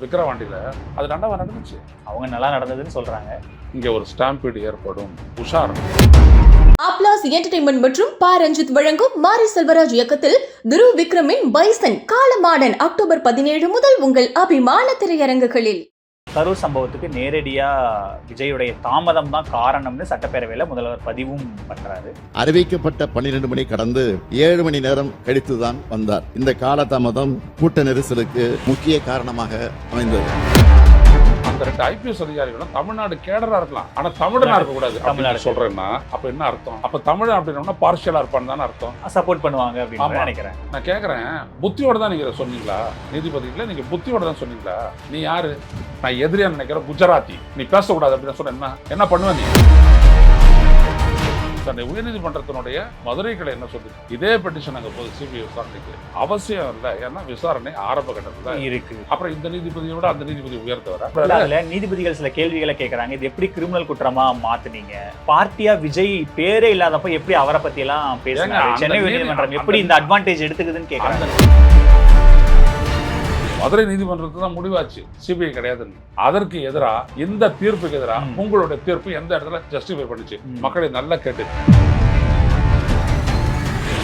விக்கிரவாண்டியில அது ரெண்டாவது நடந்துச்சு? அவங்க நல்லா நடந்ததுன்னு சொல்றாங்க. இங்க ஒரு ஸ்டாம்பீடு ஏற்படும். உஷார். அப்லாஸ் என்டர்டைன்மெண்ட் மற்றும் பா ரஞ்சித் வழங்கும் மாரி செல்வராஜ் இயக்கத்தில் துருவ் விக்ரமின் பைசன் காலமாடன் அக்டோபர் பதினேழு முதல் உங்கள் அபிமான திரையரங்குகளில். கரூர் சம்பவத்துக்கு நேரடியாக விஜயுடைய தாமதம் தான் காரணம்னு சட்டப்பேரவையில் முதல்வர் பதிவும் பண்றாரு. அறிவிக்கப்பட்ட பன்னிரண்டு மணி கடந்து ஏழு மணி நேரம் கழித்துதான் வந்தார். இந்த காலதாமதம் கூட்ட நெரிசலுக்கு முக்கிய காரணமாக அமைந்தது. அந்த ரெண்டு ஐபிஎஸ் அதிகாரிகளும் தமிழ்நாடு கேடரா இருக்கலாம். ஆனா தமிழனா இருக்க கூடாது தமிழ்நாடு சொல்றேன்னா அப்ப என்ன அர்த்தம்? அப்ப தமிழன் அப்படின்னா பார்ஷியலா இருப்பான்னு தானே அர்த்தம்? சப்போர்ட் பண்ணுவாங்க அப்படின்னு. நினைக்கிறேன். நான் கேக்குறேன். புத்தியோட தான் நீங்க சொன்னீங்களா? நீதிபதிகள நீங்க புத்தியோட தான் சொன்னீங்களா? நீ யாரு? நான் எதிரியா நினைக்கிற குஜராத்தி. நீ பேசக்கூடாது அப்படின்னு சொன்ன என்ன? என்ன பண்ணுவ நீ? தன்னை உயர்நீதிமன்றத்தினுடைய மதுரை கிளை என்ன சொல்லுது? இதே பெட்டிஷன் அங்க போகுது சிபிஐ விசாரணைக்கு அவசியம் இல்லை. ஏன்னா விசாரணை ஆரம்ப கட்டத்துல இருக்கு. அப்புறம் இந்த நீதிபதியோட அந்த நீதிபதி உயர்த்தவர நீதிபதிகள் சில கேள்விகளை கேக்குறாங்க. இது எப்படி கிரிமினல் குற்றமா மாத்துனீங்க? பார்ட்டியா விஜய் பேரே இல்லாதப்ப எப்படி அவரை பத்தி எல்லாம் பேசுறாங்க சென்னை நீதி- உயர்நீதிமன்றம் எப்படி இந்த அட்வான்டேஜ் எடுத்துக்குதுன்னு கேக்குறாங்க. மதுரை நீதிமன்றத்தில் தான் முடிவாச்சு. சிபிஐ கிடையாதுன்னு. அதற்கு எதிரா இந்த தீர்ப்புக்கு எதிரா ம். உங்களுடைய தீர்ப்பு எந்த இடத்துல ஜஸ்டிஃபை பண்ணுச்சு. மக்களை நல்லா கேட்டு.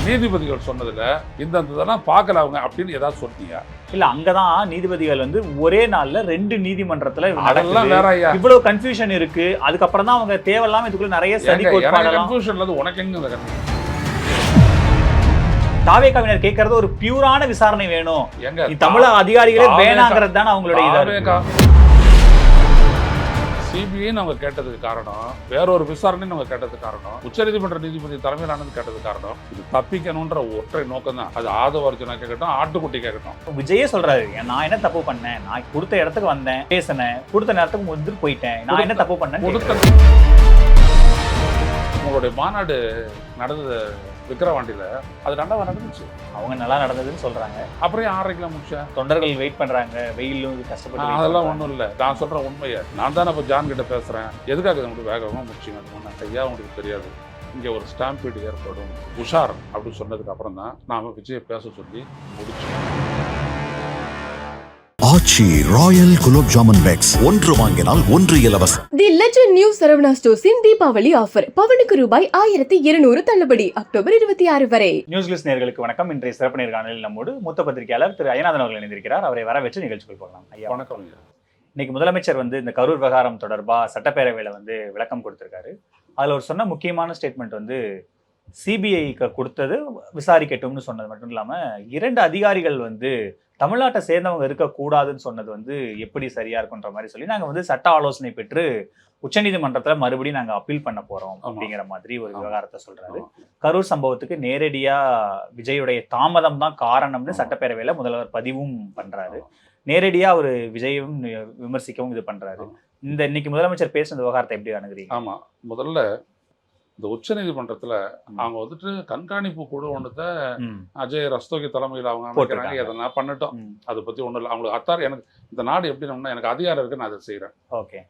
நீதிபதிகள் சொன்னதுல இந்த இதெல்லாம் பார்க்கல அவங்க அப்படின்னு ஏதாவது சொன்னீங்க இல்ல அங்கதான் நீதிபதிகள் வந்து ஒரே நாள்ல ரெண்டு நீதிமன்றத்துல அதெல்லாம். வேற இவ்வளவு கன்ஃபியூஷன் இருக்கு. அதுக்கப்புறம் தான் அவங்க தேவையில்லாம இதுக்குள்ள நிறைய கன்ஃபியூஷன் உனக்கு எங்க தாவேக்காவினர் கேட்கறது ஒரு பியூரான விசாரணை வேணும். எங்க? தமிழக அதிகாரிகளே வேணாங்கிறது தானே அவங்களுடைய இதா இருக்கு. சிபிஐன்னு அவங்க கேட்டதுக்கு காரணம் வேற ஒரு விசாரணைன்னு அவங்க கேட்டதுக்கு காரணம் உச்சநீதிமன்ற நீதிபதி தலைமையிலானது கேட்டதுக்கு காரணம் இது தப்பிக்கணும்ன்ற ஒற்றை நோக்கம் தான். அது ஆதவர்ஜனா கேட்கட்டும் ஆட்டுக்குட்டி கேட்கட்டும். விஜயே சொல்றாரு நான் என்ன தப்பு பண்ணேன்? நான் கொடுத்த இடத்துக்கு வந்தேன் பேசினேன் கொடுத்த நேரத்துக்கு முந்திட்டு போயிட்டேன். நான் என்ன தப்பு பண்ணேன் உங்களுடைய மாநாடு நடந்தது விக்கிரவாண்டியில அது ரெண்டாவது நடந்துச்சு. அவங்க நல்லா நடந்ததுன்னு சொல்றாங்க. அப்புறம் ஆறரைக்கெல்லாம் முடிச்சேன் தொண்டர்கள் வெயிட் பண்றாங்க. வெயிலும் கஷ்டப்பட்டு நான் wait அதெல்லாம். ஒன்றும் இல்லை. நான் சொல்ற உண்மையை. நான் தானே இப்போ ஜான் கிட்ட பேசுறேன். எதுக்காக இதை உங்களுக்கு வேகமாக முடிச்சிங்க? நான் ஐயா உங்களுக்கு தெரியாது. இங்கே ஒரு ஸ்டாம்பீடு ஏற்படும். உஷார் அப்படின்னு சொன்னதுக்கு அப்புறம் தான் நாம விஜயை பேச சொல்லி முடிச்சோம். ஆச்சி ராயல் குலோப் ஜாமுன் பேக்ஸ் ஒன்று வாங்கினால் ஒன்று இலவசம். தி லெஜண்ட் நியூ சரவணா ஸ்டோர்ஸின் தீபாவளி ஆஃபர் பவனுக்கு ரூபாய் ஆயிரத்தி இருநூறு தள்ளுபடி. அக்டோபர் இருபத்தி ஆறு வரை. நியூஸ் கிளிஸ் நேர்களுக்கு வணக்கம். இன்றைய சிறப்பு நேர்காணலில் நம்மோடு மூத்த பத்திரிகையாளர் திரு ஐயநாதன் அவர்கள் இணைந்திருக்கிறார். அவரை வரவேற்று நிகழ்ச்சிகள் போகலாம். ஐயா வணக்கம். இன்னைக்கு முதலமைச்சர் வந்து இந்த கரூர் விவகாரம் தொடர்பா சட்டப்பேரவையில வந்து விளக்கம் கொடுத்திருக்காரு. அதுல ஒரு சொன்ன முக்கியமான ஸ்டேட்மெண்ட் வந்து சிபிஐக்கு கொடுத்தது விசாரிக்கட்டும்னு சொன்னது மட்டும் இல்லாம இரண்டு அதிகாரிகள் வந்து தமிழ்நாட்டை சேர்ந்தவங்க இருக்கக்கூடாதுன்னு சொன்னது வந்து எப்படி சரியா இருக்குன்ற மாதிரி சொல்லி நாங்க வந்து சட்ட ஆலோசனை பெற்று உச்சநீதிமன்றத்துல மறுபடியும் நாங்க அப்பீல் பண்ண போறோம் ஆமா. அப்படிங்கிற மாதிரி ஒரு. விவகாரத்தை சொல்றாரு ஆமா. கரூர் சம்பவத்துக்கு நேரடியா விஜயுடைய தாமதம் தான் காரணம்னு. சட்டப்பேரவையில முதல்வர் பதிவும் பண்றாரு நேரடியா ஒரு விஜயும் விமர்சிக்கவும் இது பண்றாரு ஆமா. இந்த இன்னைக்கு முதலமைச்சர் பேசின விவகாரத்தை எப்படி அணுகுறீங்க ஆமா முதல்ல இந்த உச்சநீதிமன்றத்துல அவங்க வந்துட்டு கண்காணிப்பு குழு ஒன்றத்தை அஜய் ரஸ்தோகி தலைமையில் அவங்க அமைக்கிறாங்க. போட்டிருக்காங்க. எதனா பண்ணட்டும். அதை பத்தி ஒன்றும் இல்லை. அவங்களுக்கு அத்தார் எனக்கு இந்த நாடு எப்படி நம்மனா எனக்கு அதிகாரம் இருக்கு நான் அதை செய்றேன். ஓகே.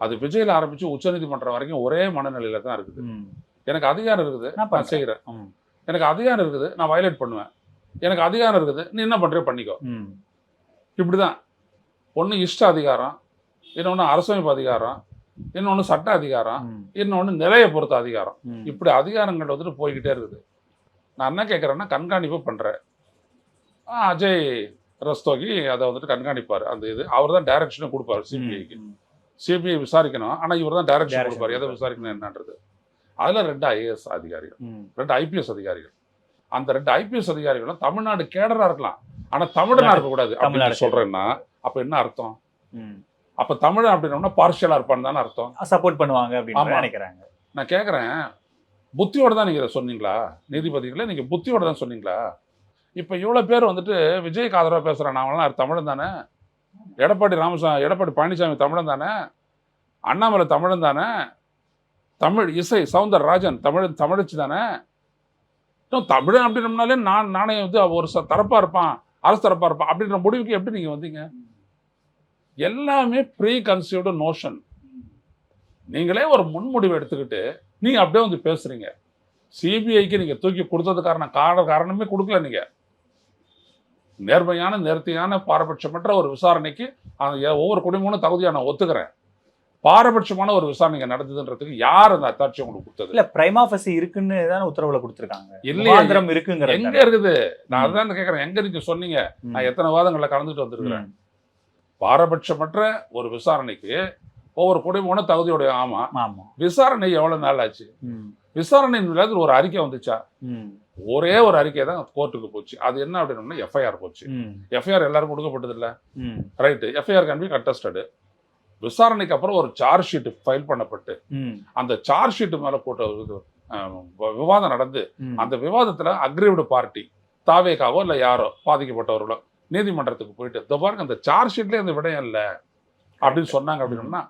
அது விஜயில ஆரம்பிச்சு உச்சநீதிமன்றம் வரைக்கும் ஒரே மனநிலையில தான் இருக்குது. எனக்கு அதிகாரம் இருக்குது நான் நான். செய்கிறேன் எனக்கு அதிகாரம் இருக்குது நான் வயலேட் பண்ணுவேன். எனக்கு அதிகாரம் இருக்குது நீ என்ன பண்றியோ பண்ணிக்கோ. ம், இப்படிதான். ஒன்று இஷ்ட அதிகாரம் இன்னொன்று அரசமைப்பு அதிகாரம் இன்னொன்று சட்ட அதிகாரம் இன்னொன்று நிலையை பொறுத்த அதிகாரம். இப்படி அதிகாரங்கள் வந்துட்டு போய்கிட்டே இருக்குது. நான் என்ன கேட்குறேன்னா கண்காணிப்பு பண்ணுறேன் அஜய் ரஸ்தோகி அதை வந்துட்டு கண்காணிப்பார். அந்த இது அவர் தான் டைரக்ஷனும் கொடுப்பாரு சிபிஐக்கு சிபிஐ விசாரிக்கணும். ஆனால் இவர் தான் டைரக்ஷன் கொடுப்பார். எதை. விசாரிக்கணும் என்னன்றது. அதில் ரெண்டு ஐஏஎஸ் அதிகாரிகள். ரெண்டு ஐபிஎஸ் அதிகாரிகள். அந்த ரெண்டு ஐபிஎஸ் அதிகாரிகளும் தமிழ்நாடு கேடரா இருக்கலாம். ஆனா தமிழனா இருக்கக்கூடாது. அப்படின்னு சொல்றேன்னா அப்ப என்ன அர்த்தம். அப்ப தமிழன் அப்படின்னோம்னா பார்ஷியலா இருப்பான்னு தானே அர்த்தம். சப்போர்ட் பண்ணுவாங்க அப்படின்னு. நினைக்கிறாங்க. நான் கேட்குறேன் புத்தியோட தான் நீங்க இதை சொன்னீங்களா? நீதிபதிகளே நீங்க புத்தியோட தான் சொன்னீங்களா? இப்ப இவ்வளவு பேர் வந்துட்டு விஜய்க்கு ஆதரவா பேசுறேன் அவங்களாம் தமிழன் தானே. எடப்பாடி ராமசாமி எடப்பாடி பழனிசாமி தமிழன் தானே. அண்ணாமலை தமிழன் தானே. தமிழ் இசை சவுந்தரராஜன் தமிழ் தமிழச்சி தானே. இன்னும் தமிழன் அப்படின்னம்னாலே நான் நானே வந்து ஒரு ச- தரப்பா இருப்பான். அரசு தரப்பா இருப்பான். அப்படின்ற முடிவுக்கு எப்படி நீங்க வந்தீங்க? எல்லாமே ப்ரீ கன்சீவ்டு நோஷன் நீங்களே ஒரு முன்முடிவு எடுத்துக்கிட்டு நீங்க அப்படியே வந்து பேசுறீங்க. சிபிஐக்கு நீங்க தூக்கி கொடுத்தது காரணம் காரண காரணமே கொடுக்கல நீங்க. நேர்மையான நேர்த்தியான பாரபட்சமற்ற ஒரு விசாரணைக்கு அந்த ஒவ்வொரு குடிமகனும் தகுதியை நான் ஒத்துக்கிறேன். பாரபட்சமான ஒரு விசாரணை நடந்ததுன்றதுக்கு யார் அந்த அத்தாட்சி உங்களுக்கு கொடுத்தது? இல்ல பிரைமாஃபசி இருக்குன்னு தானே உத்தரவுல கொடுத்திருக்காங்க. இல்லையே. இருக்குங்கிற எங்க இருக்குது? நான் அதான் கேட்கறேன் எங்க நீங்க சொன்னீங்க? நான் எத்தனை வாதங்களை கலந்துட்டு வந்திருக்கிறேன். பாரபட்சமற்ற ஒரு விசாரணைக்கு ஒவ்வொரு குடிமகனும் தகுதியுடைய ஆமா ஆமா விசாரணை எவ்வளவு நாள் ஆச்சு. விசாரணை நேரத்தில் ஒரு அறிக்கை வந்துச்சா. ஒரே ஒரு அறிக்கை தான் கோர்ட்டுக்கு போச்சு அது என்ன அப்படின்னா எஃப்ஐஆர் போச்சு. எஃப்ஐஆர் எல்லாரும் கொடுக்கப்பட்டது இல்ல. Right FIR can be contested விசாரணைக்கு அப்புறம் ஒரு சார்ஜ் ஷீட் ஃபைல் பண்ணப்பட்டு. அந்த சார்ஜ் ஷீட் மேல போட்ட விவாதம் நடந்து. அந்த விவாதத்துல அக்ரிவ்டு பார்ட்டி தாவேக்காவோ இல்ல யாரோ பாதிக்கப்பட்டவர்களோ நீதிமன்றத்துக்கு போயிட்டு இந்த பாருங்க அந்த சார்ஜ் ஷீட்லயே அந்த விடயம் இல்ல அப்படின்னு சொன்னாங்க அப்படின்னா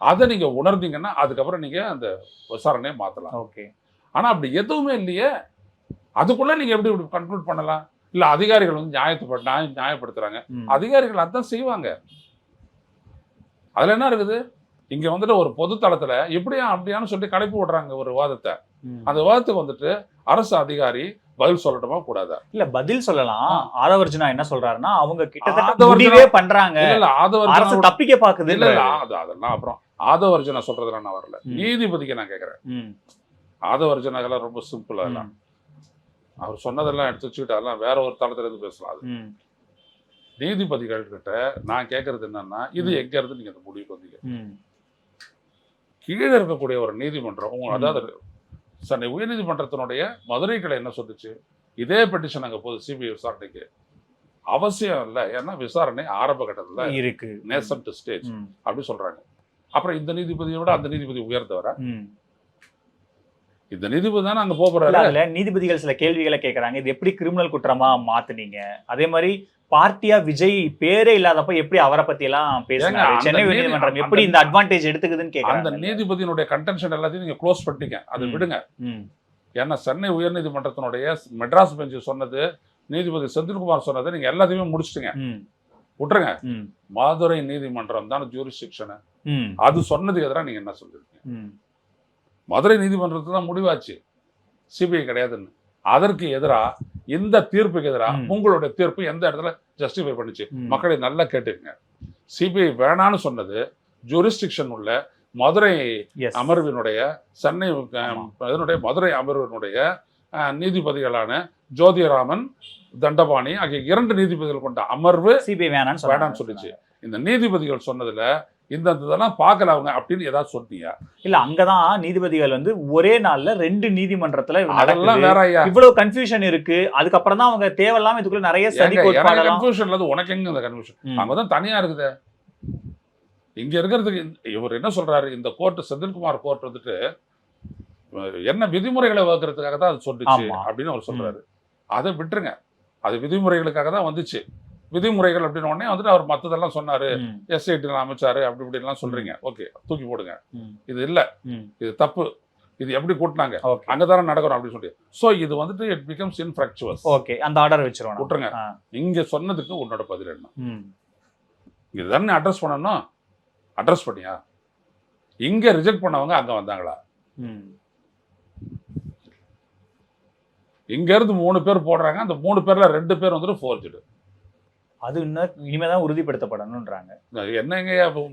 அதை நீங்க உணர்ந்தீங்கன்னா அதுக்கப்புறம் நீங்க அந்த விசாரணையை மாத்தலாம். ஓகே. ஆனா அப்படி எதுவுமே இல்லையே அதுக்குள்ள நீங்க எப்படி இப்படி கன்க்ளூட் பண்ணலாம்? இல்ல அதிகாரிகள் வந்து நியாயத்தை நியாய நியாயப்படுத்துறாங்க. ம். அதிகாரிகள் அதான் செய்வாங்க. அதுல என்ன இருக்குது? இங்க வந்துட்டு ஒரு பொது தளத்துல இப்படியா அப்படியான்னு சொல்லி கலைப்பு விடுறாங்க ஒரு விவாதத்தை. ம். அந்த விவாதத்துக்கு வந்துட்டு அரசு அதிகாரி பதில் சொல்லட்டுமா கூடாதா இல்ல பதில் சொல்லலாம் ஆதவர்ஜுனா என்ன சொல்றாருன்னா அவங்க கிட்டத்தட்ட முடிவே பண்றாங்க இல்ல ஆதவர்ஜன தப்பிக்க பாக்குது இல்ல இல்ல அது அதெல்லாம் அப்புறம் ஆதவர்ஜன சொல்றதுல நான் வரல. நீதிபதிக்கு நான் கேக்குறேன் ம். ஆதவர்ஜனகெல்லாம் ரொம்ப சிம்பிள் அதெல்லாம். அவர் சொன்னதெல்லாம் எடுத்து வச்சுக்கிட்டு அதெல்லாம் வேற ஒரு தளத்துல இருந்து பேசலாம் அது. நீதிபதிகள் கிட்ட நான் கேட்கறது என்னன்னா இது. எங்க இருந்து நீங்க அந்த முடிவுக்கு வந்தீங்க. கீழே இருக்கக்கூடிய ஒரு நீதிமன்றம். அதாவது சென்னை உயர்நீதிமன்றத்தினுடைய மதுரை கிளை என்ன சொல்லுச்சு? இதே பெட்டிஷன் அங்க போகுது சிபிஐ விசாரணைக்கு. அவசியம் இல்லை. ஏன்னா விசாரணை ஆரம்ப கட்டத்துல இருக்கு. நேசன்ட் ஸ்டேஜ் ம். அப்படி சொல்றாங்க. அப்புறம் இந்த நீதிபதியை விட அந்த நீதிபதி உயர்ந்தவரா. இந்த நீதிபதி தானே அங்க போக இல்ல, போறாரு அதுல நீதிபதிகள் சில கேள்விகளை கேக்குறாங்க. இது எப்படி கிரிமினல் குற்றமா மாத்துனீங்க? அதே மாதிரி பார்ட்டியா விஜய் பேரே இல்லாதப்ப எப்படி அவரை பத்தி எல்லாம் பேசுறாங்க அந்த சென்னை நீதி- உயர்நீதிமன்றம் அந்த- எப்படி இந்த அட்வான்டேஜ் எடுத்துக்குதுன்னு அந்த கேக்குறாங்க நீதிபதியினுடைய கன்டென்ஷன் எல்லாத்தையும் நீங்க க்ளோஸ் பண்ணிட்டீங்க அதை. விடுங்க. ஏன்னா சென்னை உயர்நீதிமன்றத்தினுடைய மெட்ராஸ் பெஞ்சு சொன்னது நீதிபதி செந்தில்குமார் சொன்னதை நீங்க எல்லாத்தையுமே முடிச்சிட்டீங்க. விட்டுருங்க. மதுரை நீதிமன்றம் தான் ஜூரிஸ்டிக்ஷன். அது சொன்னதுக்கு எதிராக நீங்க என்ன ம். மதுரை நீதிமன்றத்தில் தான் முடிவாச்சு சிபிஐ கிடையாதுன்னு அதற்கு எதிரா இந்த தீர்ப்புக்கு எதிரா ம். உங்களுடைய தீர்ப்பு எந்த இடத்துல ஜஸ்டிஃபை பண்ணுச்சு. மக்களை நல்லா கேட்டுக்கங்க சிபிஐ வேணான்னு சொன்னது ஜூரிஸ்டிக்ஷன் உள்ள மதுரை. அமர்வினுடைய சென்னை. இதனுடைய மதுரை அமர்வினுடைய நீதிபதிகளான ஜோதிராமன் தண்டபாணி ஆகிய இரண்டு நீதிபதிகள் கொண்ட அமர்வு சிபிஐ வேணாம்னு சொன்னாங்க. வேணாம்னு சொல்லிச்சு இந்த நீதிபதிகள் சொன்னதுல இந்த இதெல்லாம் பார்க்கல அவங்க அப்படின்னு ஏதாவது சொன்னீங்க? இல்ல அங்கதான் நீதிபதிகள் வந்து ஒரே நாள்ல ரெண்டு நீதிமன்றத்துல அதெல்லாம். வேற ஐயா. இவ்வளவு கன்ஃபியூஷன் இருக்கு. அதுக்கப்புறம் தான் அவங்க தேவையில்லாம இதுக்குள்ள நிறைய சதி ஏங்க, எனக்கு கோட்பாடெல்லாம் கன்ஃபியூஷன் இல்லாத உனக்கு எங்க இந்த கன்ஃபியூஷன் ம். அங்க தான் தனியா இருக்குது. இங்க இருக்கிறதுக்கு இவர் என்ன சொல்றாரு? இந்த கோர்ட் செந்தில்குமார் கோர்ட் வந்துட்டு என்ன விதிமுறைகளை வகுக்கிறதுக்காக தான் அது சொல்லுச்சு. அப்படின்னு அவர் சொல்றாரு. அதை விட்டுருங்க. அது விதிமுறைகளுக்காக தான் வந்துச்சு. விதிமுறைகள் அப்படின்னு உடனே வந்துட்டு அவர் மத்ததெல்லாம் சொன்னாரு. ம். எஸ்ஐடி அமைச்சாரு அப்படி இப்படிலாம் சொல்றீங்க. ஓகே தூக்கி போடுங்க. இது இல்ல. இது தப்பு. இது எப்படி கூட்டினாங்க? ஓகே. அங்கதானே நடக்கணும் அப்படின்னு சொல்லி. சோ இது வந்துட்டு இட் பிகம்ஸ் இன்ஃபிராக்சுவஸ் ஓகே அந்த ஆர்டர் வச்சிருவோம் விட்டுருங்க. இங்க சொன்னதுக்கு உன்னோட பதில் என்ன. இதுதானே அட்ரஸ் பண்ணணும் அட்ரஸ் பண்ணியா? இங்க ரிஜெக்ட் பண்ணவங்க அங்க வந்தாங்களா. இங்க இருந்து மூணு பேர் போடுறாங்க. அந்த மூணு பேர்ல ரெண்டு பேர் வந்துட்டு ஃபோர்ஜுடு அது இன்னும் இனிமேதான் உறுதிப்படுத்தப்படணும்ன்றாங்க. என்னங்க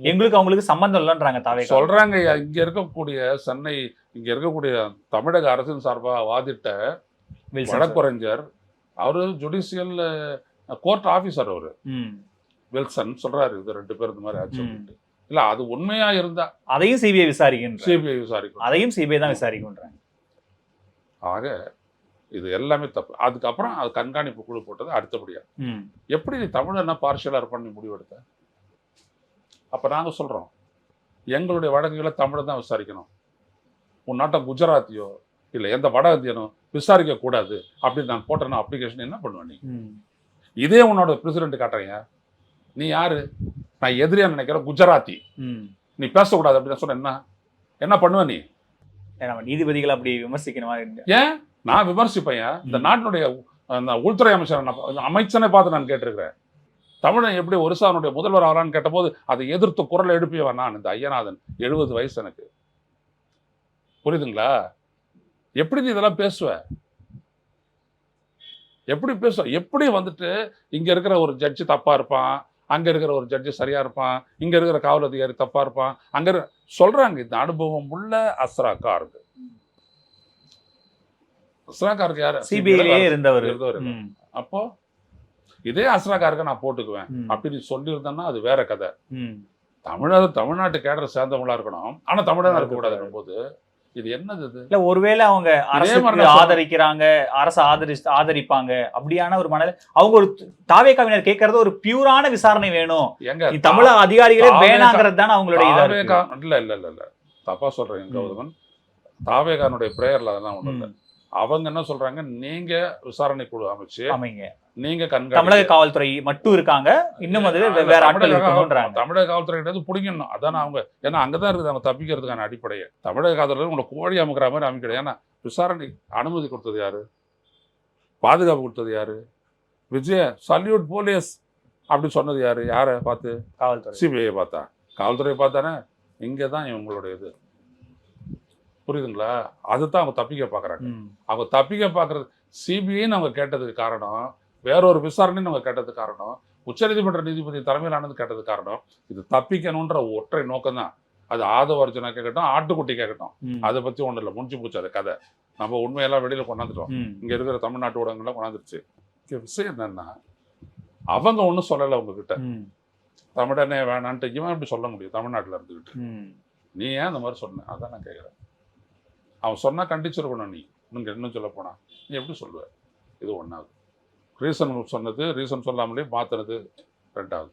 எங்களுக்கு அவங்களுக்கு சம்பந்தம் இல்லைன்றாங்க தாவே சொல்றாங்க இங்க இருக்கக்கூடிய சென்னை இங்க இருக்கக்கூடிய தமிழக அரசின் சார்பா வாதிட்ட வழக்குரைஞர் அவரு ஜுடிஷியல் கோர்ட் ஆபீசர் அவரு. வில்சன் சொல்றாரு இது ரெண்டு பேர் இந்த மாதிரி ஆச்சு. இல்ல அது உண்மையா இருந்தா? அதையும் சிபிஐ விசாரிக்கின்ற சிபிஐ விசாரிக்கும் அதையும் சிபிஐ தான் விசாரிக்கும்ன்றாங்க ஆக இது எல்லாமே தப்பு. அதுக்கப்புறம் அது கண்காணிப்பு குழு போட்டது அடுத்தபடியா. ம். எப்படி நீ தமிழன்னா பார்ஷியலா இருப்பான்னு நீ முடிவெடுத்த? அப்ப நாங்க சொல்றோம். எங்களுடைய வழக்குகளை தமிழை தான் விசாரிக்கணும். உன் நாட்டம் குஜராத்தியோ இல்ல எந்த வட இந்தியனோ விசாரிக்க கூடாது அப்படின்னு நான் போட்டேன்னா அப்ளிகேஷன் என்ன பண்ணுவேன் நீ. இதே உன்னோட பிரசிடென்ட் காட்டுறீங்க நீ யாரு? நான் எதிரியா நினைக்கிற குஜராத்தி. ம். நீ பேசக்கூடாது அப்படின்னு சொன்ன என்ன? என்ன பண்ணுவ நீ? நம்ம நீதிபதிகளை அப்படி விமர்சிக்கணுமா ஏன்? நான் விமர்சிப்பேன் இந்த. நாட்டினுடைய அந்த உள்துறை அமைச்சர் அமைச்சனை பார்த்து நான் கேட்டிருக்கிறேன். தமிழன் எப்படி ஒரிசானுடைய முதல்வர் ஆகலான்னு கேட்டபோது அதை எதிர்த்து குரல் எழுப்பியவன் நான் இந்த ஐயநாதன். எழுபது வயசு எனக்கு. புரியுதுங்களா? எப்படி நீ இதெல்லாம் பேசுவ? எப்படி பேசும் எப்படி வந்துட்டு இங்க இருக்கிற ஒரு ஜட்ஜி தப்பா இருப்பான் அங்க இருக்கிற ஒரு ஜட்ஜி சரியா இருப்பான் இங்க இருக்கிற காவல் அதிகாரி தப்பா இருப்பான் அங்க சொல்றாங்க இந்த அனுபவம் உள்ள அஸ்ராக்கா இருக்கு. அஸ்ராக்காருக்கு யாரு? சிபிஐலயே இருந்தவர். அப்போ இதே அஸ்ராக்காருக்கு நான் போட்டுக்குவேன். அப்படின்னு சொல்லியிருந்தேன்னா அது வேற கதை. ம். தமிழக தமிழ்நாட்டு கேடர் சேர்ந்தவங்களா இருக்கணும். ஆனா தமிழனா இருக்கக்கூடாது. போது இது என்னது இது? இல்ல ஒருவேளை அவங்க சொல்றேன். ஆதரிக்கிறாங்க அரசு ஆதரி ஆதரிப்பாங்க அப்படியான ஒரு மனநிலை. அவங்க ஒரு தாவேக்காவினர் கேட்கறது ஒரு பியூரான விசாரணை வேணும். எங்க தமிழக அதிகாரிகளே வேணாங்கிறது தானே அவங்களுடைய. இல்ல இல்ல இல்ல இல்ல. தப்பா சொல்றேன். கௌதமன். தாவேகானுடைய பிரேயர்ல அதெல்லாம் ஒண்ணு இல்ல. அவங்க என்ன சொல்றாங்க? நீங்க விசாரணை குழு அமைச்சு அமைங்க நீங்க தமிழக கண்காணி காவல்துறை மட்டும் இருக்காங்க. இன்னும் அது வேற ஆட்கள் தமிழக இருக்கணும்ன்றாங்க. தமிழக காவல்துறை கிட்ட பிடிக்கணும் அதானே அவங்க. ஏன்னா அங்கதான் இருக்குது அவங்க தப்பிக்கிறதுக்கான அடிப்படையே. தமிழக காவல்துறை உங்களை கோழி அமைக்கிற மாதிரி அமைக்கணும் ஏன்னா விசாரணை அனுமதி கொடுத்தது யாரு? பாதுகாப்பு கொடுத்தது யாரு? விஜய சல்யூட் போலீஸ் அப்படி சொன்னது யாரு? யாரை பார்த்து? காவல்துறை. சிபிஐ பார்த்தா. காவல்துறையை பார்த்தானே? இங்கே தான் இவங்களுடைய இது. புரியுதுங்களா? அதுதான் அவங்க தப்பிக்க பார்க்குறாங்க. அவங்க தப்பிக்க பார்க்கறது சிபிஐன்னு அவங்க கேட்டதுக்கு காரணம் வேற ஒரு விசாரணைன்னு அவங்க கேட்டதுக்கு காரணம் உச்சநீதிமன்ற நீதிபதி தலைமையிலானது கேட்டதுக்கு காரணம் இது தப்பிக்கணுன்ற ஒற்றை நோக்கம் தான். அது ஆதவர்ஜனா கேட்கட்டும் ஆட்டுக்குட்டி கேட்கட்டும். அதை பற்றி ஒன்றும் இல்லை முடிஞ்சு போச்சு அது கதை. நம்ம உண்மையெல்லாம் வெளியில் கொண்டாந்துட்டோம். இங்கே இருக்கிற தமிழ்நாட்டு ஊடகங்கள்லாம் கொண்டாந்துருச்சு. விஷயம் என்னன்னா அவங்க ஒன்றும் சொல்லலை உங்ககிட்ட. தமிழனே வேணான்ட்டு இவன் எப்படி சொல்ல முடியும்? தமிழ்நாட்டில் இருந்துக்கிட்டு. நீ ஏன் அந்த மாதிரி சொன்ன? அதான் நான் கேட்குறேன். அவன் சொன்னா கண்டிச்சிருக்கணும் நீ. இன்னும் இன்னும் சொல்ல போனா? நீ எப்படி சொல்லுவ? இது ஒன்றாவது ரீசன் சொன்னது ரீசன் சொல்லாமலே மாத்துறது ரெண்டாவது.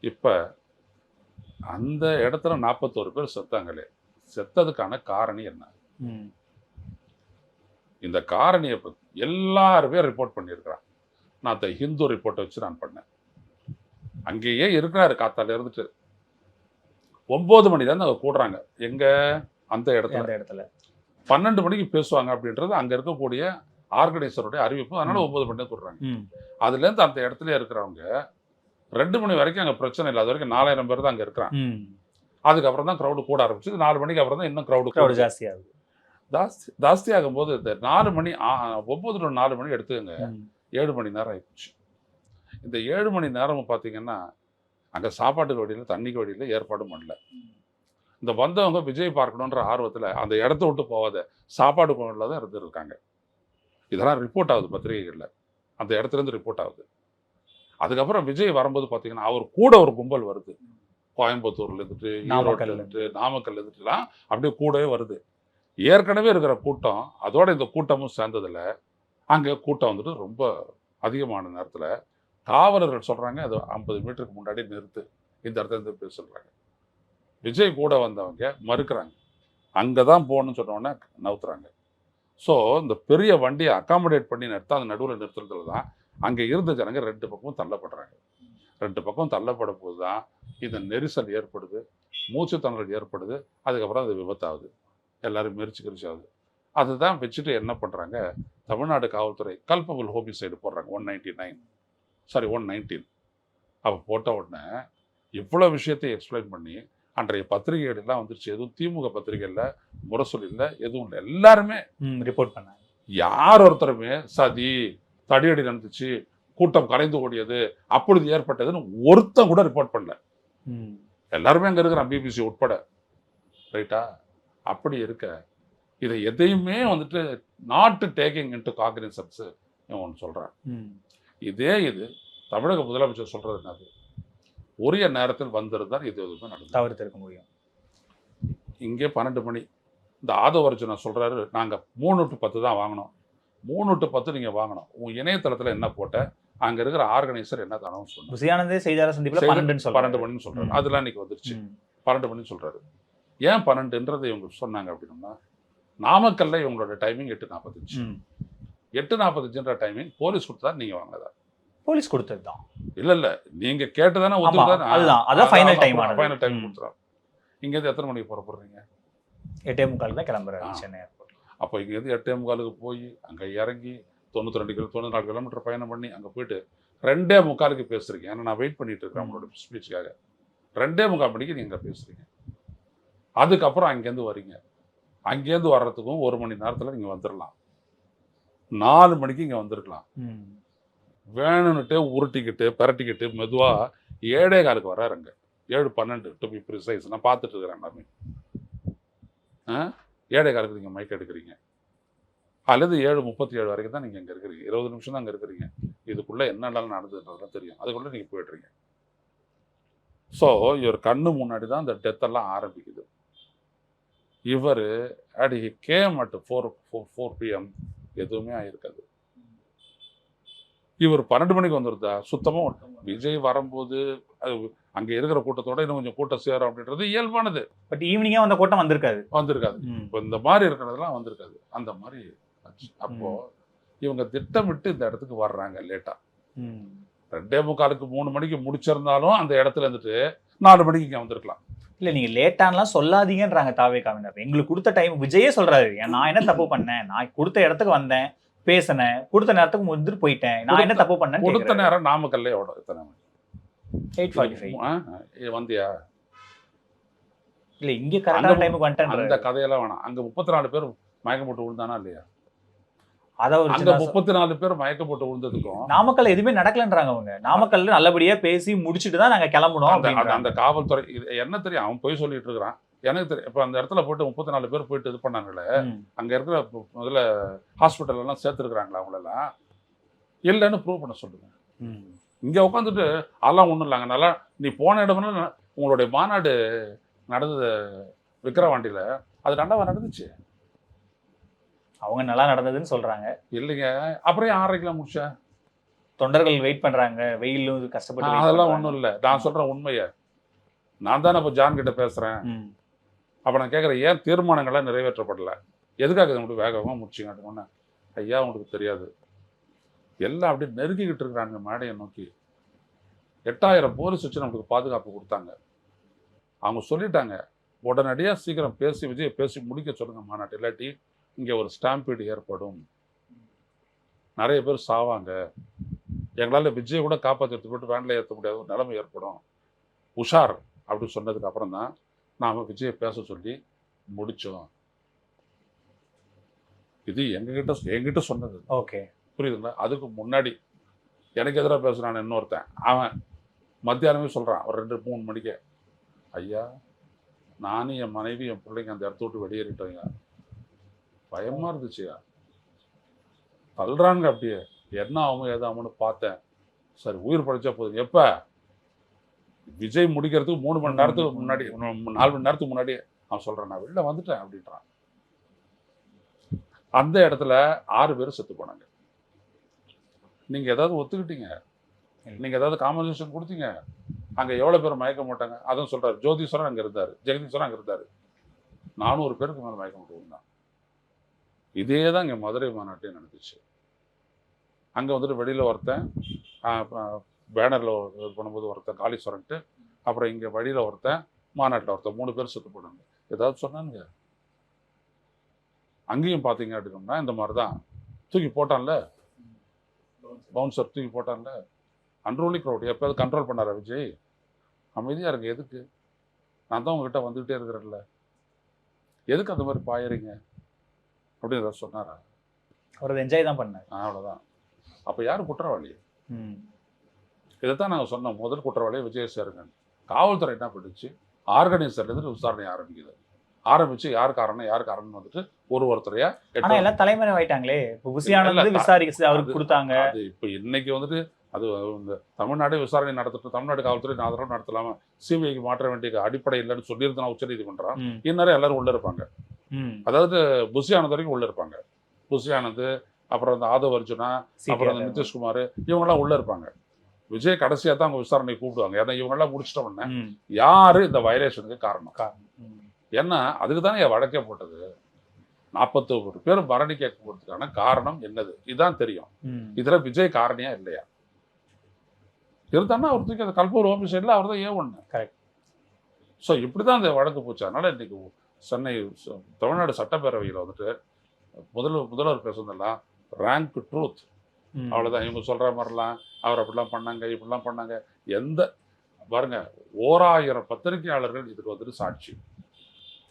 இப்போ அந்த இடத்துல நாற்பத்தோரு பேர் செத்தாங்களே. செத்ததுக்கான காரணி என்ன? இந்த காரணியை எல்லாருமே ரிப்போர்ட் பண்ணியிருக்கிறான். நான் அந்த ஹிந்து ரிப்போர்ட்டை வச்சு நான் பண்ணேன். அங்கேயே இருக்கிறாரு காத்தால இருந்துட்டு. ஒன்பது மணிலேருந்து அவங்க கூடுறாங்க. எங்க? அந்த இடத்துல. அந்த இடத்துல? பன்னெண்டு மணிக்கு பேசுவாங்க அப்படின்றது அங்க இருக்கக்கூடிய ஆர்கனைசருடைய அறிவிப்பு. அதனால. ஒன்பது மணி கூடுறாங்க ம், அதுல இருந்து அந்த இடத்துல இருக்கிறவங்க ரெண்டு மணி வரைக்கும் அங்க பிரச்சனை இல்லை. அது வரைக்கும் நாலாயிரம் பேர் தான் அங்க இருக்கிறாங்க. அதுக்கப்புறம் தான் க்ரௌடு கூட ஆரம்பிச்சு நாலு மணிக்கு அப்புறம் தான் இன்னும் crowd க்ரௌடு ஜாஸ்தி ஆகுது. ஜாஸ்தி ஜாஸ்தி ஆகும்போது இந்த நாலு மணி ஒன்பது டு நாலு மணி எடுத்துக்கங்க. ஏழு மணி நேரம் ஆயிடுச்சு இந்த ஏழு மணி நேரம் பார்த்தீங்கன்னா அங்கே சாப்பாட்டுக்கு வழியில் தண்ணிக்கு வழியில் ஏற்பாடு பண்ணல. இந்த வந்தவங்க விஜய் பார்க்கணுன்ற ஆர்வத்தில் அந்த இடத்த விட்டு போகாத சாப்பாடு கொண்டு தான் இருந்திருக்காங்க. இதெல்லாம் ரிப்போர்ட் ஆகுது பத்திரிகைகளில். அந்த இடத்துல இருந்து ரிப்போர்ட் ஆகுது. அதுக்கப்புறம் விஜய் வரும்போது பார்த்தீங்கன்னா அவர் கூட ஒரு கும்பல் வருது. கோயம்புத்தூர்ல இருந்துட்டு நாமக்கல்ல இருந்துட்டு நாமக்கல்ல இருந்துட்டுலாம் அப்படியே கூடவே வருது. ஏற்கனவே இருக்கிற கூட்டம் அதோட இந்த கூட்டமும் சேர்ந்ததுல அங்கே கூட்டம் வந்துட்டு ரொம்ப அதிகமான நேரத்தில் காவலர்கள் சொல்கிறாங்க அது ஐம்பது மீட்டருக்கு முன்னாடி நிறுத்து. இந்த இடத்துல இருந்து பேச சொல்கிறாங்க விஜய் கூட வந்தவங்க மறுக்கிறாங்க. அங்கே தான் போகணும்னு சொன்னோன்னே நவுத்துறாங்க. ஸோ இந்த பெரிய வண்டியை அக்காமடேட் பண்ணி நிறுத்த அந்த நடுவில் நிறுத்துறதுல தான் அங்கே இருந்த ஜனங்க ரெண்டு பக்கமும் தள்ளப்படுறாங்க. ரெண்டு பக்கம் தள்ளப்படும் போது தான் இந்த நெரிசல் ஏற்படுது மூச்சு திணறல் ஏற்படுது அதுக்கப்புறம் அது விபத்தாகுது. எல்லோரும் மெரிச்சு கிரிச்சு ஆகுது. அதுதான் வச்சுட்டு என்ன பண்ணுறாங்க தமிழ்நாடு காவல்துறை கல்பபிள் ஹோமிசைடு போடுறாங்க one ninety nine sorry one nineteen அப்போ போட்ட உடனே இவ்வளோ விஷயத்தை எக்ஸ்பிளைன் பண்ணி அன்றைய பத்திரிகைகள்லாம் வந்துருச்சு. எதுவும் திமுக பத்திரிகையில் முரசொலி இல்லை எதுவும் இல்லை. எல்லாருமே ரிப்போர்ட் பண்ணாங்க. யார் ஒருத்தருமே சதி தடியடி நடந்துச்சு கூட்டம் கலைந்து ஓடியது அப்பொழுது ஏற்பட்டதுன்னு ஒருத்தன் கூட ரிப்போர்ட் பண்ணல. எல்லாருமே அங்கே இருக்கிறான் பிபிசி உட்பட. ரைட்டா அப்படி இருக்க இதை எதையுமே வந்துட்டு நாட்டு டேக்கிங் இன்ட்டு இவன் ஒன்று சொல்கிறான் இதே இது தமிழக முதலமைச்சர் சொல்றது என்னது? உரிய நேரத்தில் வந்திருந்தால் இது எதுவுமே நடந்தது தவிர்த்திருக்க முடியும். இங்கே பன்னெண்டு மணி. இந்த ஆதவர்ஜுனா சொல்றாரு நாங்க மூணு டு பத்து தான் வாங்கினோம் மூணு டு பத்து நீங்க வாங்கணும். உன் இணையதளத்துல என்ன போட்ட? அங்க இருக்கிற ஆர்கனைசர் என்ன அனௌன்ஸ் பண்ணு புசியானந்தே செய்தியாளர் சந்திப்புல சொல்றாரு. பன்னெண்டு மணின்னு சொல்றாரு. ம். அதெல்லாம் இன்னைக்கு வந்துருச்சு. பன்னெண்டு மணின்னு சொல்றாரு. ஏன் பன்னெண்டுன்றதை இவங்க சொன்னாங்க அப்படின்னா நாமக்கல்ல இவங்களோட டைமிங் எட்டு நாற்பத்தஞ்சு. எட்டு நாற்பத்தஞ்சுன்ற டைமிங் போலீஸ் கொடுத்தா நீங்க வாங்கினதா போலீஸ் கொடுத்தது தான் இல்ல இல்ல நீங்க கேட்டுதானே ஆமா, ஒத்துக்கிட்டானே அதுதான். அதான். ஃபைனல் டைம் ம். கொடுத்துறான் இங்க இருந்து எத்தனை மணிக்கு புறப்படுறீங்க எட்டே முக்கால் தான் கிளம்புறாரு ஆ. சென்னை ஏர்போர்ட் அப்போ இங்கேருந்து எட்டே முக்காலுக்கு போய் அங்கே இறங்கி தொண்ணூற்றி ரெண்டு கிலோ தொண்ணூறு நாலு கிலோமீட்டர் பயணம் பண்ணி அங்கே போயிட்டு ரெண்டே முக்காலுக்கு பேசுறீங்க. ஏன்னா நான் வெயிட் பண்ணிட்டு இருக்கேன். அவங்களோட ஸ்பீச்சுக்காக ரெண்டே முக்கால் மணிக்கு நீங்கள் பேசுறீங்க. அதுக்கப்புறம் அங்கேருந்து வரீங்க. அங்கேருந்து வர்றதுக்கும் ஒரு மணி நேரத்தில் நீங்கள் வந்துடலாம் நாலு மணிக்கு இங்கே வந்திருக்கலாம். வேணும்னுட்டு உருட்டிக்கிட்டு பரட்டிக்கிட்டு மெதுவாக ஏழே காலுக்கு வர்றாருங்க ஏழு பன்னெண்டு டு பி ப்ரிசைஸ் நான் பார்த்துட்டு இருக்கிறேன் எல்லாமே. ஏழை ஏழே காலுக்கு நீங்கள் மைக் எடுக்கிறீங்க. அல்லது ஏழு முப்பத்தி ஏழு வரைக்கும் தான் நீங்கள் இங்கே இருக்கிறீங்க. இருபது நிமிஷம் தான் அங்கே இருக்கிறீங்க. இதுக்குள்ளே என்னெல்லாம் நடந்ததுன்றதுலாம் தெரியும். அதுக்குள்ளே நீங்கள் போயிடுறீங்க. ஸோ இவர் கண்ணு முன்னாடி தான் இந்த டெத்தெல்லாம் ஆரம்பிக்குது. இவர் at he came at four four four PM எதுவுமே ஆயிருக்காது. இவர் பன்னெண்டு மணிக்கு வந்துருதா சுத்தமாக விஜய் வரும்போது அது அங்கே இருக்கிற கூட்டத்தோட இன்னும் கொஞ்சம் கூட்டம் சேரும் அப்படின்றது இயல்பானது. பட் ஈவினிங்கா வந்த கூட்டம் வந்திருக்காது. வந்திருக்காது. இப்போ இந்த மாதிரி இருக்கிறதெல்லாம் வந்திருக்காது. அந்த மாதிரி ஆச்சு. அப்போ இவங்க திட்டமிட்டு இந்த இடத்துக்கு வர்றாங்க லேட்டா. ம். ரெண்டே முக்காலுக்கு மூணு மணிக்கு முடிச்சிருந்தாலும் அந்த இடத்துல இருந்துட்டு நாலு மணிக்கு இங்கே வந்திருக்கலாம். இல்ல நீங்க லேட்டான்லாம் சொல்லாதீங்கன்றாங்க தாவே காவினர் எங்களுக்கு கொடுத்த டைம் விஜயே சொல்றாரு. ஏன் நான் என்ன தப்பு பண்ணேன்? நான் கொடுத்த இடத்துக்கு வந்தேன். பேசினேன். கொடுத்த நேரத்துக்கு முந்திட்டு போயிட்டேன். நான் என்ன தப்பு பண்ணேன்னு கொடுத்த நேரம் நாமக்கல்ல எவ்வளோ எத்தனை மணி? Eight forty five. வந்தியா? இல்ல இங்க கரெக்டான டைமுக்கு அந்த வந்துட்டேன் கதையெல்லாம் வேணாம். அங்க முப்பத்தி நாலு பேர் மயக்கம் போட்டு விழுந்தானா இல்லையா? அத ஒரு அங்க சின்ன சொ- முப்பத்தி நாலு பேர் மயக்கம் போட்டு விழுந்ததுக்கும் நாமக்கல்ல எதுவுமே நடக்கலன்றாங்க அவங்க. நாமக்கல்ல நல்லபடியா பேசி முடிச்சிட்டு தான் நாங்க கிளம்பணும் அந்த- அந்த. அந்த காவல்துறை என்ன தெரியும்? அவன் போய் சொல்லிட்டு இருக்கிறான். எனக்கு தெரியும் இப்போ அந்த இடத்துல போயிட்டு முப்பத்தி நாலு பேர் போயிட்டு இது பண்ணாங்கல்ல ம். அங்க இருக்கிற முதல்ல ஹாஸ்பிட்டல் எல்லாம் சேர்த்துருக்குறாங்களா அவங்களெல்லாம்? இல்லைன்னு ப்ரூவ் பண்ண சொல்லுங்க. ம். இங்க உட்காந்துட்டு அதெல்லாம் ஒண்ணும் இல்லைங்க. நல்லா நீ போன இடம்லாம் ந- உங்களுடைய மாநாடு நடந்தது விக்கிரவாண்டியில அது நல்லாவா நடந்துச்சு? அவங்க நல்லா நடந்ததுன்னு சொல்றாங்க. இல்லைங்க. அப்புறம் ஏன் ஆறரைக்கெல்லாம் முடிச்ச? தொண்டர்கள் வெயிட் பண்றாங்க. வெயிலும் கஷ்டப்பட்டு அதெல்லாம். ஒண்ணும் இல்லை. நான் சொல்றேன் உண்மையை. நான் தானே இப்போ ஜான் கிட்ட பேசுறேன். ம். அப்போ நான் கேட்குறேன் ஏன் தீர்மானங்கள்லாம் நிறைவேற்றப்படல? எதுக்காக இதை மட்டும் வேகமாக முடிச்சிங்க ஐயா உங்களுக்கு தெரியாது. எல்லாம் அப்படியே நெருங்கிக்கிட்டு இருக்கிறாங்க மேடையை நோக்கி. எட்டாயிரம் போலீஸ் வச்சு நமக்கு பாதுகாப்பு கொடுத்தாங்க. அவங்க சொல்லிட்டாங்க உடனடியாக சீக்கிரம் பேசி விஜய் பேசி முடிக்க சொல்லுங்கள் மாநாட்டு. இல்லாட்டி இங்கே ஒரு ஸ்டாம்பீடு ஏற்படும். நிறைய பேர் சாவாங்க. எங்களால் விஜயை கூட காப்பாற்றி போட்டு வேனில் ஏற்ற முடியாத ஒரு நிலைமை ஏற்படும். உஷார் அப்படின்னு சொன்னதுக்கு அப்புறம் தான் நாம் விஜயை பேச சொல்லி முடித்தோம் இது எங்ககிட்ட என்கிட்ட சொன்னது. ஓகே. புரியுதுங்களா? அதுக்கு முன்னாடி எனக்கு எதிராக பேசுகிறான் இன்னொருத்தன். அவன் மத்தியானமே சொல்கிறான் ஒரு ரெண்டு மூணு மணிக்கு ஐயா நானும் என் மனைவி என் பிள்ளைங்க அந்த இடத்த விட்டு வெளியேறிட்டோங்க பயமாக இருந்துச்சுயா? தள்ளுறாங்க அப்படியே. என்ன ஆகும் ஏதோ ஆகும்னு பார்த்தேன். சரி உயிர் படைச்சா போதும். எப்போ? விஜய் முடிக்கிறதுக்கு மூணு மணி நேரத்துக்கு முன்னாடி நாலு மணி நேரத்துக்கு முன்னாடி அவன் சொல்கிறான் நான் வெளில வந்துட்டேன் அப்படின்றான். அந்த இடத்துல ஆறு பேர் செத்து போனாங்க. நீங்க ஏதாவது ஒத்துக்கிட்டீங்க. நீங்க ஏதாவது காம்பன்சேஷன் கொடுத்தீங்க. அங்க எவ்வளவு பேர் மயக்க மாட்டாங்க அதான் சொல்றாரு. ஜோதீஸ்வரன் அங்க இருந்தாரு. ஜெகதீஸ்வரன் அங்க இருந்தாரு. நானூறு பேருக்கு மேல மயக்க மாட்டு இருந்தான் இதே தான் இங்க மதுரை மாநாட்டையும் நடந்துச்சு. அங்க வந்துட்டு வெளியில ஒருத்தன் பேனர்ல இது பண்ணும்போது ஒருத்தன் காளீஸ்வரன்ட்டு அப்புறம் இங்க வழியில ஒருத்தன் மாநாட்டில் ஒருத்தன் மூணு பேர் செத்து போனாங்க ஏதாவது சொன்னானுங்க. அங்கேயும் பார்த்தீங்க அப்படின்னா இந்த மாதிரி தான் தூக்கி போட்டான்ல? பவுன்சர் தூக்கி போட்டான்ல? அன்ரோலி க்ரௌட் எப்போயாவது கண்ட்ரோல் பண்ணாரா விஜய்? அமைதியாக இருங்க எதுக்கு? நான் தான் உங்ககிட்ட வந்துகிட்டே இருக்கிறேன்ல. எதுக்கு அந்த மாதிரி பாயறீங்க? அப்படின்னு ஏதாவது சொன்னாரா? அவர் என்ஜாய் தான் பண்ணார். அவ்வளோதான் அப்போ யார் குற்றவாளி? இதைத்தான் நாங்கள் சொன்னோம். முதல் குற்றவாளியை விஜய் சேருங்க காவல்துறை என்ன பண்ணுச்சு? ஆர்கனைசர்லேருந்து விசாரணை ஆரம்பிக்குது. ஆரம்பிச்சு யார் காரணம் யார் காரணம் வந்துட்டு ஒரு ஒருத்தரையா ஆனா எல்லாம் தலைமறை ஆயிட்டாங்களே. இப்ப புசியானது விசாரிக்க அவருக்கு கொடுத்தாங்க. அது இப்போ இன்னைக்கு வந்துட்டு அது இந்த தமிழ்நாடே விசாரணை நடத்தட்டும். தமிழ்நாடு காவல்துறை ஆதரவு நடத்தலாமா சிபிஐக்கு மாற்ற வேண்டிய அடிப்படை இல்லைன்னு சொல்லியிருந்தா உச்சநீதிமன்றம் ம். இந்நேரம் எல்லாரும் உள்ள இருப்பாங்க. அதாவது ஆனந்த் வரைக்கும் உள்ள இருப்பாங்க. ஆனந்த் அப்புறம் இந்த ஆதவ் அர்ஜுனா அப்புறம். நிதிஷ்குமார் இவங்கெல்லாம் உள்ள இருப்பாங்க. விஜய் கடைசியா தான் அவங்க விசாரணை கூப்பிடுவாங்க ஏன்னா இவங்கெல்லாம் முடிச்சிட்ட உடனே. யாரு இந்த வைரேஷனுக்கு காரணம் காரணம். ஏன்னா அதுக்கு தானே என் வழக்கே போட்டது நாற்பத்தொரு பேர் மரணி கேட்க போறதுக்கான காரணம் என்னது இதுதான் தெரியும். இதுல விஜய் காரணியா இல்லையா இருந்தான்னா அவர் தூக்கி அந்த கல்பூர் ஹோம் சைடில் அவர் தான் ஏ ஒன்று Correct. ஸோ இப்படி தான் அந்த வழக்கு போச்சு அதனால இன்னைக்கு சென்னை தமிழ்நாடு சட்டப்பேரவையில் வந்துட்டு முதல்வர் முதல்வர் பேசுனதெல்லாம் ரேங்க் ட்ரூத். அவ்வளோதான் இவங்க சொல்ற மாதிரிலாம் அவர் அப்படிலாம் பண்ணாங்க இப்படிலாம் பண்ணாங்க. எந்த பாருங்க ஓராயிரம் பத்திரிகையாளர்கள் இதுக்கு வந்துட்டு சாட்சி.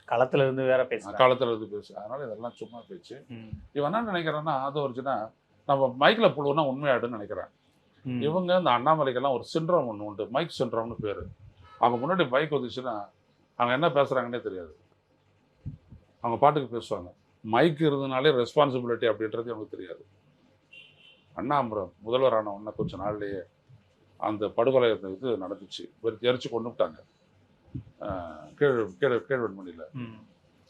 களத்துல இருந்து வேற பேசுறாங்க. காலத்துல இருந்து பேசு அதனால இதெல்லாம் சும்மா பேச்சு. இவன் என்ன நினைக்கிறான்னா அது ஒரிஜினா நம்ம மைக்கில் புழுவுனா உண்மையாடுன்னு நினைக்கிறேன். இவங்க இந்த அண்ணாமலைக்கெல்லாம் ஒரு சிண்ட்ரோம் ஒன்று உண்டு மைக் சிண்ட்ரோம்னு பேர். அவங்க முன்னாடி பைக் வந்துச்சுன்னா அவங்க என்ன பேசுகிறாங்கன்னே தெரியாது. அவங்க பாட்டுக்கு பேசுவாங்க. மைக் இருந்தனாலே ரெஸ்பான்சிபிலிட்டி அப்படின்றது எனக்கு தெரியாது. அண்ணாமரம் முதல்வர் ஆன உடனே கொஞ்ச நாள்லயே அந்த படுகொலை இது நடந்துச்சு. எரிச்சு கொண்டு விட்டாங்க. கீழ் கீழ் கீழ்வெண்மணியில்.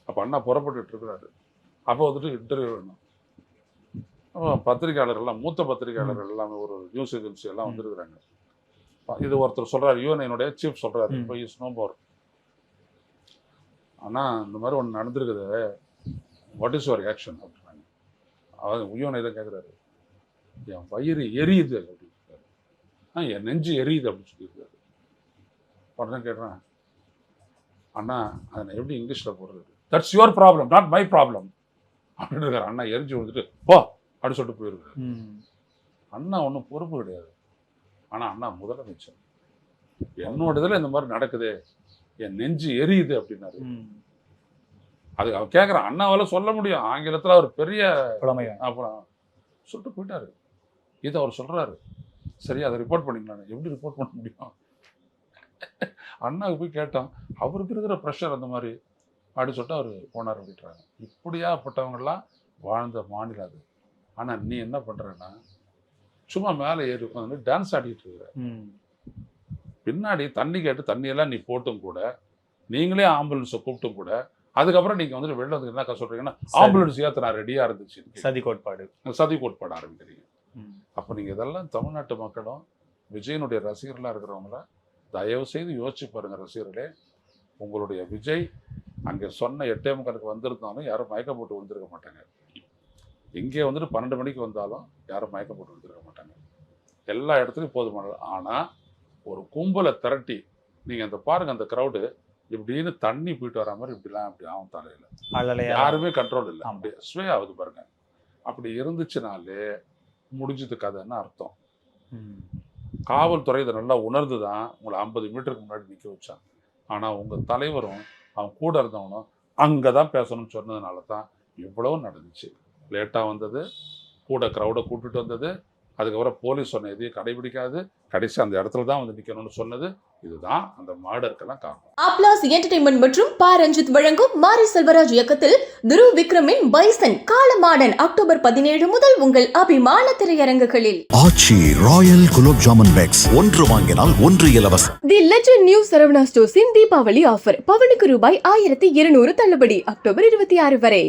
அப்போ அண்ணா புறப்பட்டுட்டு இருக்கிறாரு. அப்போ வந்துட்டு இன்டர்வியூ வேணும். பத்திரிகையாளர்கள்லாம் மூத்த பத்திரிகையாளர்கள் எல்லாமே ஒரு நியூஸ் ஏஜென்சி எல்லாம். வந்துருக்குறாங்க. இது ஒருத்தர் சொல்றாரு யூஎன்ஐனுடைய சீஃப் சொல்றாரு. ம். இப்போ இஸ் நோ மோர் அண்ணா இந்த மாதிரி ஒன்று நடந்திருக்குது. வாட் இஸ் யுவர் ஆக்ஷன் அப்படின்னாங்க. அவர் யூஎன்ஐ தான் கேட்குறாரு என் வயிறு எரியுது அப்படின்னு சொல்றாரு. ஆ என் நெஞ்சு எரியுது அப்படின்னு சொல்லியிருக்காரு. உடனே கேட்டேன் அண்ணா அதை நான் எப்படி இங்கிலீஷில் போடுறது? That's your problem not my problem அப்படின்னு இருக்காரு. அண்ணா எரிஞ்சு வந்துட்டு போ அப்படின்னு சொல்லிட்டு போயிருக்காரு. அண்ணா ஒன்றும் பொறுப்பு கிடையாது. ஆனால் அண்ணா முதலமைச்சர். என்னோட இதில் இந்த மாதிரி நடக்குது. என் நெஞ்சு எரியுது அப்படின்னாரு. அது அவர் கேட்குறான் அண்ணாவால சொல்ல முடியும். ஆங்கிலத்தில் அவர் பெரிய புலமை அப்புறம் சொல்லிட்டு போயிட்டாரு. இது அவர் சொல்றாரு. சரி அதை ரிப்போர்ட் பண்ணிக்கலாம் எப்படி ரிப்போர்ட் பண்ண முடியும்? அண்ணாவுக்கு போய் கேட்டோம் அவருக்கு இருக்கிற ப்ரெஷர் அந்த மாதிரி. அப்படி சொல்லிட்டு அவர் போனார் அப்படின்றாங்க இப்படியாப்பட்டவங்கெல்லாம் வாழ்ந்த மாநிலம் அது. ஆனால் நீ என்ன பண்ணுறன்னா சும்மா மேலே ஏறி உட்காந்து டான்ஸ் ஆடிட்டு இருக்கிற. பின்னாடி தண்ணி கேட்டு தண்ணியெல்லாம் நீ போட்டும் கூட நீங்களே ஆம்புலன்ஸை கூப்பிட்டும் கூட அதுக்கப்புறம் நீங்கள் வந்துட்டு வெளில வந்து என்ன சொல்கிறீங்கன்னா ஆம்புலன்ஸ் ஏற்ற நான் ரெடியாக இருந்துச்சு. சதி கோட்பாடு. சதி கோட்பாடு ஆரம்பிக்கிறீங்க. அப்போ நீங்கள் இதெல்லாம் தமிழ்நாட்டு மக்களும் விஜயனுடைய ரசிகர்களாக இருக்கிறவங்கள தயவு செய்து யோசிச்சு பாருங்க ரசிகர்களே. உங்களுடைய விஜய் அங்கே சொன்ன எட்டே முக்காலுக்கு வந்திருந்தாலும் யாரும் மயக்கம் போட்டு வந்திருக்க மாட்டாங்க. இங்கே வந்துட்டு பன்னெண்டு மணிக்கு வந்தாலும் யாரும் மயக்கம் போட்டு வந்திருக்க மாட்டாங்க. எல்லா இடத்துலையும் போதுமான ஆனால் ஒரு கும்பலை திரட்டி நீங்கள் அந்த பாருங்க அந்த க்ரௌடு இப்படின்னு தண்ணி போயிட்டு வர மாதிரி இப்படிலாம் இப்படி ஆகும் தலையில். யாருமே கண்ட்ரோல் இல்லை. ஆமா. அப்படி ஸ்வே ஆகுது பாருங்க. அப்படி இருந்துச்சுனாலே முடிஞ்சது கதைன்னு அர்த்தம். காவல்துறை இதை நல்லா உணர்ந்து தான் உங்களை ஐம்பது மீட்டருக்கு முன்னாடி நிற்க வச்சாங்க. ஆனால் உங்கள் தலைவரும் அவன் கூட இருந்தவனும் அங்கே தான் பேசணும்னு சொன்னதுனால தான் இவ்வளவு நடந்துச்சு. லேட்டாக வந்தது கூட க்ரௌடை கூட்டிட்டு வந்தது அதுக்கப்புறம் போலீஸ் சொன்ன எதையும் கடைபிடிக்காது. கடைசி அந்த இடத்துல தான் வந்து நிற்கணும்னு சொன்னது. இதுதான் அந்த மாடருக்கெல்லாம் காரணம். அப்ளாஸ் என்டர்டைன்மெண்ட் மற்றும் பா. ரஞ்சித் வழங்கும் மாரி செல்வராஜ் இயக்கத்தில் துருவ் விக்ரமின் பைசன் காலமாடன் அக்டோபர் பதினேழு முதல் உங்கள் அபிமான திரையரங்குகளில். ஆச்சி ராயல் குலோப் ஜாமுன் பேக்ஸ் ஒன்று வாங்கினால் ஒன்று இலவசம். தி லெஜண்ட் நியூ சரவணா ஸ்டோர்ஸின் தீபாவளி ஆஃபர் பவனுக்கு ரூபாய் ஆயிரத்தி இருநூறு தள்ளுபடி அக்டோபர் இருபத்தி ஆறு வரை.